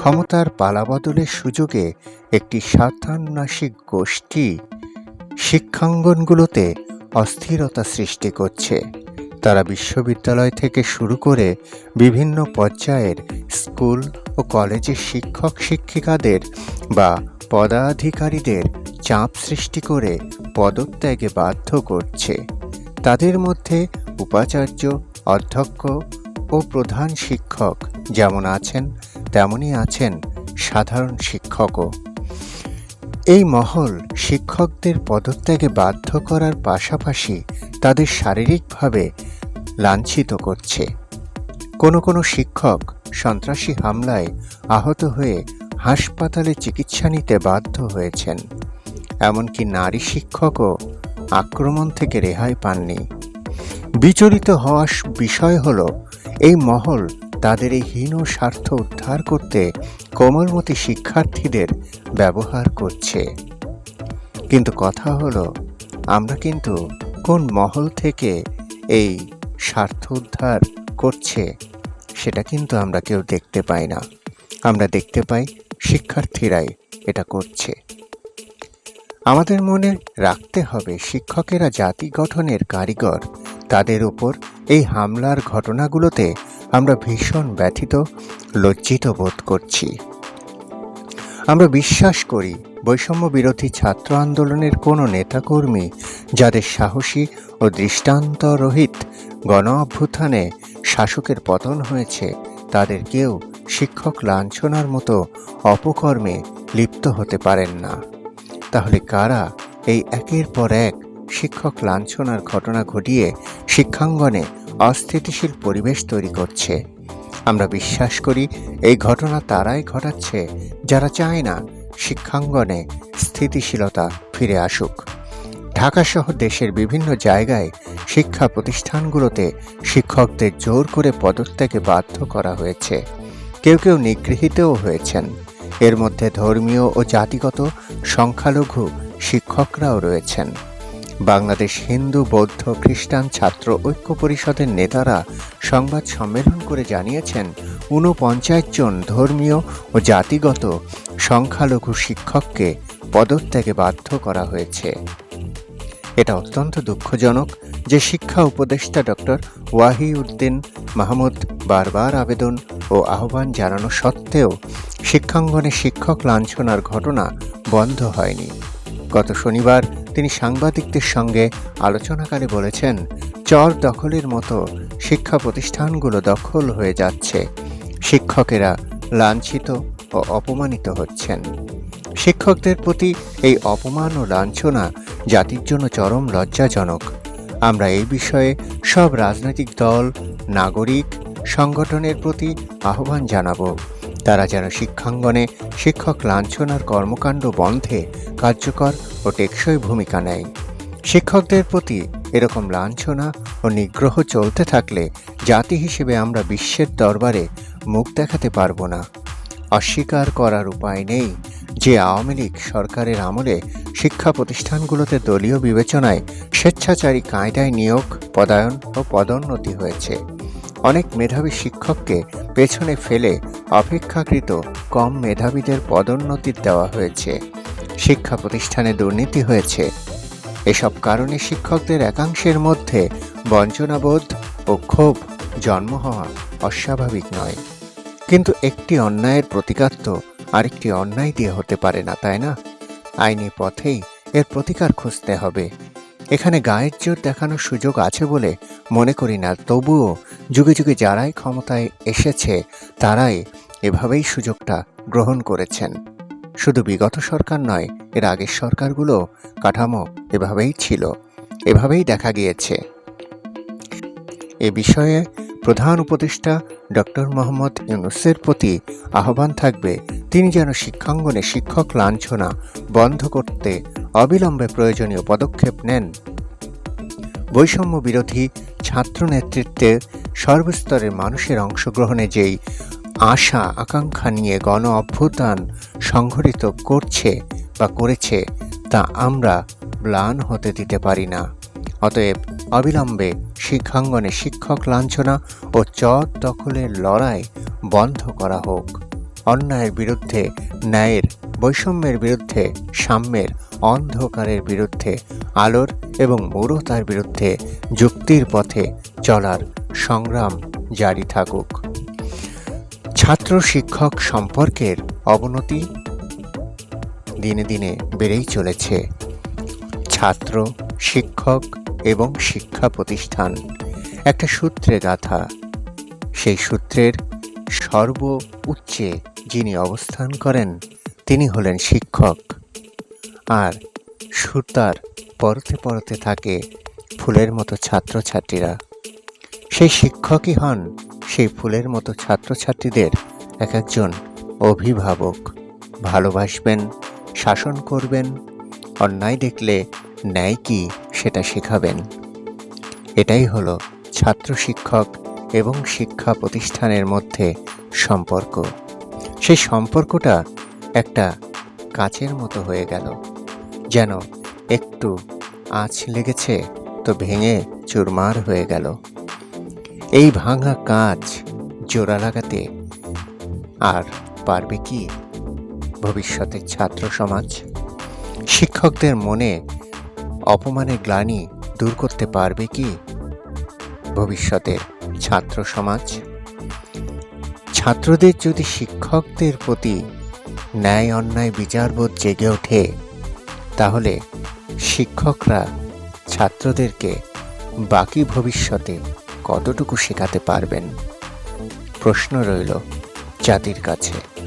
ক্ষমতার পালাবদলের সুযোগে একটি স্বার্থান্বেষিক গোষ্ঠী শিক্ষাঙ্গনগুলোতে অস্থিরতা সৃষ্টি করছে। তারা বিশ্ববিদ্যালয় থেকে শুরু করে বিভিন্ন পর্যায়ের স্কুল ও কলেজের শিক্ষক শিক্ষিকাদের বা পদাধিকারীদের চাপ সৃষ্টি করে পদত্যাগে বাধ্য করছে। তাদের মধ্যে উপাচার্য, অধ্যক্ষ ও প্রধান শিক্ষক যেমন আছেন তেমনই আছেন সাধারণ শিক্ষকও। এই মহল শিক্ষকদের পদত্যাগে বাধ্য করার পাশাপাশি তাদের শারীরিকভাবে লাঞ্ছিত করছে। কোনো কোনো শিক্ষক সন্ত্রাসী হামলায় আহত হয়ে হাসপাতালে চিকিৎসা নিতে বাধ্য হয়েছেন। এমনকি নারী শিক্ষকও আক্রমণ থেকে রেহাই পাননি। বিচলিত হওয়া বিষয় হল, এই মহল তাদের এই হীন স্বার্থ উদ্ধার করতে কোমলমতি শিক্ষার্থীদের ব্যবহার করছে। কিন্তু কথা হলো, আমরা কিন্তু কোন মহল থেকে এই স্বার্থ উদ্ধার করছে, সেটা কিন্তু আমরা কেউ দেখতে পাই না। আমরা দেখতে পাই শিক্ষার্থীরাই এটা করছে। আমাদের মনে রাখতে হবে, শিক্ষকেরা জাতি গঠনের কারিগর, তাদের উপর এই হামলার ঘটনাগুলোতে আমরা ভীষণ ব্যথিত, লজ্জিত বোধ করছি। আমরা বিশ্বাস করি, বৈষম্য বিরোধী ছাত্র আন্দোলনের কোনো নেতাকর্মী যাদের সাহসী ও দৃষ্টান্তরহিত গণ অভ্যুত্থানে শাসকের পতন হয়েছে, তাদের কেউ শিক্ষক লাঞ্ছনার মতো অপকর্মে লিপ্ত হতে পারেন না। তাহলে কারা এই একের পর এক শিক্ষক লাঞ্ছনার ঘটনা ঘটিয়ে শিক্ষাঙ্গনে অস্থিতিশীল পরিবেশ তৈরি করছে। আমরা বিশ্বাস করি এই ঘটনা তারাই ঘটাচ্ছে, যারা চায় না শিক্ষাঙ্গনে স্থিতিশীলতা ফিরে আসুক। ঢাকাসহ দেশের বিভিন্ন জায়গায় শিক্ষা প্রতিষ্ঠানগুলোতে শিক্ষকদের জোর করে পদত্যাগে বাধ্য করা হয়েছে। কেউ কেউ নিগৃহীতও হয়েছেন। এর মধ্যে ধর্মীয় ও জাতিগত সংখ্যালঘু শিক্ষকরাও রয়েছেন। বাংলাদেশ হিন্দু, বৌদ্ধ, খ্রিস্টান ছাত্র ঐক্য পরিষদের নেতারা সংবাদ সম্মেলন করে জানিয়েছেন, ঊনপঞ্চাশ জন ধর্মীয় ও জাতিগত সংখ্যালঘু শিক্ষককে পদত্যাগে বাধ্য করা হয়েছে। এটা অত্যন্ত দুঃখজনক যে শিক্ষা উপদেষ্টা ডক্টর ওয়াহিউদ্দিন মাহমুদ বারবার আবেদন ও আহ্বান জানানো সত্ত্বেও শিক্ষাঙ্গনে শিক্ষক লাঞ্ছনার ঘটনা বন্ধ হয়নি। গত শনিবার তিনি সাংবাদিকদের সঙ্গে আলোচনাকালে বলেছেন, চর দখলের মতো শিক্ষা প্রতিষ্ঠানগুলো দখল হয়ে যাচ্ছে। শিক্ষকেরা লাঞ্ছিত ও অপমানিত হচ্ছেন। শিক্ষকদের প্রতি এই অপমান ও লাঞ্ছনা জাতির জন্য চরম লজ্জাজনক। আমরা এই বিষয়ে সব রাজনৈতিক দল, নাগরিক, সংগঠনের প্রতি আহ্বান জানাব। তারা যেন শিক্ষাঙ্গনে শিক্ষক লাঞ্ছনার কর্মকাণ্ড বন্ধে কার্যকর ও টেকসই ভূমিকা নেয়। শিক্ষকদের প্রতি এরকম লাঞ্ছনা ও নিগ্রহ চলতে থাকলে জাতি হিসেবে আমরা বিশ্বের দরবারে মুখ দেখাতে পারব না। অস্বীকার করার উপায় নেই যে আওয়ামী লীগ সরকারের আমলে শিক্ষা প্রতিষ্ঠানগুলোতে দলীয় বিবেচনায় স্বেচ্ছাচারী কায়দায় নিয়োগ, পদায়ন ও পদোন্নতি হয়েছে। অনেক মেধাবী শিক্ষককে পেছনে ফেলে অপেক্ষাকৃত কম মেধাবীদের পদোন্নতি দেওয়া হয়েছে। শিক্ষা প্রতিষ্ঠানে দুর্নীতি হয়েছে। এসব কারণে শিক্ষকদের একাংশের মধ্যে বঞ্চনাবোধ ও ক্ষোভ জন্ম হওয়া অস্বাভাবিক নয়। কিন্তু একটি অন্যায়ের প্রতিকার তো আরেকটি অন্যায় দিয়ে হতে পারে না, তাই না? আইনি পথেই এর প্রতিকার খুঁজতে হবে। এখানে গায়ের জোর দেখানোর সুযোগ আছে বলে মনে করি না, তবুও যুগে যুগে যারাই ক্ষমতায় এসেছে, তারাই এভাবেই সুযোগটা গ্রহণ করেছেন। শুধু বিগত সরকার নয়, এর আগের সরকারগুলো কাঠামো এভাবেই ছিল, এভাবেই দেখা গিয়েছে। এ বিষয়ে প্রধান উপদেষ্টা ডক্টর মোহাম্মদ ইউনুসের প্রতি আহ্বান থাকবে, তিনি যেন শিক্ষাঙ্গনে শিক্ষক লাঞ্ছনা বন্ধ করতে অবিলম্বে প্রয়োজনীয় পদক্ষেপ নেন। বৈষম্য বিরোধী ছাত্র নেতৃত্বে সর্বস্তরের মানুষের অংশগ্রহণে যেই আশা, আকাঙ্ক্ষা নিয়ে গণ অভ্যুত্থান সংঘটিত করছে বা করেছে, তা আমরা ম্লান হতে দিতে পারি না। অতএব অবিলম্বে শিক্ষাঙ্গনে শিক্ষক লাঞ্ছনা ও চর দখলের লড়াই বন্ধ করা হোক। অন্যায়ের বিরুদ্ধে, ন্যায়ের, বৈষম্যের বিরুদ্ধে, সাম্যের, অন্ধকারের বিরুদ্ধে, আলোর এবং মূঢ়তার বিরুদ্ধে যুক্তির পথে চলার সংগ্রাম জারি থাকুক। ছাত্র শিক্ষক সম্পর্কের অবনতি দিনে দিনে বেড়েই চলেছে। ছাত্র, শিক্ষক এবং শিক্ষা প্রতিষ্ঠান একটা সূত্রে গাথা। সেই সূত্রের সর্ব উচ্চে যিনি অবস্থান করেন, তিনি হলেন শিক্ষক। আর সুতার পরতে পরতে থাকে ফুলের মতো ছাত্রছাত্রীরা। সেই শিক্ষকই হন সেই ফুলের মতো ছাত্রছাত্রীদের এক একজন অভিভাবক। ভালোবাসবেন, শাসন করবেন, অন্যায় দেখলে ন্যায় কি সেটা শেখাবেন। এটাই হলো ছাত্র শিক্ষক এবং শিক্ষা প্রতিষ্ঠানের মধ্যে সম্পর্ক। সেই সম্পর্কটা একটা কাচের মতো হয়ে গেল। যেন একটু আঁচ লেগেছে তো ভেঙে চুরমার হয়ে গেল। এই ভাঙা কাজ জোড়া লাগাতে আর পারবে কি ভবিষ্যতের ছাত্র সমাজ? শিক্ষকদের মনে অপমানের গ্লানি দূর করতে পারবে কি ভবিষ্যতের ছাত্র সমাজ? ছাত্রদের যদি শিক্ষকদের প্রতি ন্যায় অন্যায় বিচারবোধ জেগে ওঠে, তাহলে শিক্ষকরা ছাত্রদেরকে বাকি ভবিষ্যতে কতটুকু শেখাতে পারবেন? প্রশ্ন রইল জাতির কাছে।